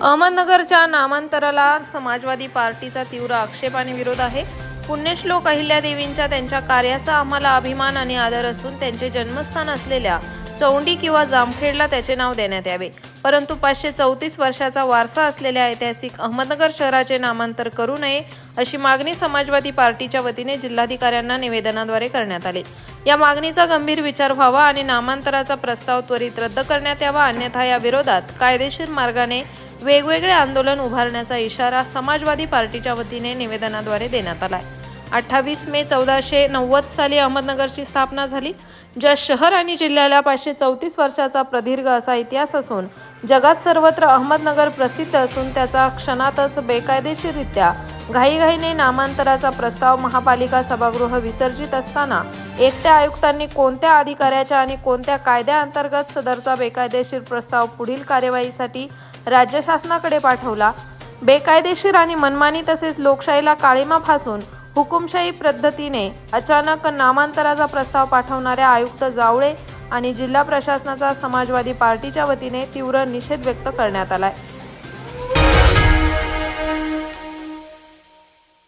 अहमदनगरच्या नामांतराला समाजवादी पार्टीचा तीव्र आक्षेप आणि विरोध आहे. पुण्यश्लोक अहिल्यादेवींच्या त्यांच्या कार्याचा आम्हाला अभिमान आणि आदर असून त्यांचे जन्मस्थान असलेल्या चौंडी किंवा जामखेडला त्याचे नाव देण्यात यावे. परंतु पाचशे चौतीस वर्षाचा वारसा असलेल्या ऐतिहासिक अहमदनगर शहराचे नामांतर करू नये अशी मागणी समाजवादी पार्टीच्या वतीने जिल्हाधिकाऱ्यांना निवेदनाद्वारे करण्यात आली. या मागणीचा गंभीर विचार व्हावा आणि नामांतराचा प्रस्ताव त्वरित रद्द करण्यात यावा अन्यथा या विरोधात कायदेशीर मार्गाने वेगवेगळे आंदोलन उभारण्याचा इशारा समाजवादी पार्टीच्या वतीने निवेदनाद्वारे देण्यात आलाय. अठ्ठावीस मे चौदाशे नव्वद साली अहमदनगरची स्थापना झाली ज्या शहर आणि जिल्ह्याला पाचशे चौतीस वर्षाचा प्रदीर्घ असा इतिहास असून जगात सर्वत्र अहमदनगर प्रसिद्ध असून त्याचा क्षणातच बेकायदेशीररित्या घाईघाईने नामांतराचा प्रस्ताव महापालिका सभागृह विसर्जित असताना एकट्या आयुक्तांनी कोणत्या अधिकाऱ्याच्या आणि कोणत्या कायद्याअंतर्गत सदरचा बेकायदेशीर प्रस्ताव पुढील कार्यवाहीसाठी राज्य शासनाकडे पाठवला? बेकायदेशीर आणि मनमानी तसेच लोकशाहीला काळीमा फासून हुकुमशाही पद्धतीने अचानक नामांतराचा प्रस्ताव पाठवणाऱ्या आयुक्त जावळे आणि जिल्हा प्रशासनाचा समाजवादी पार्टीच्या वतीने तीव्र निषेध व्यक्त करण्यात आलाय.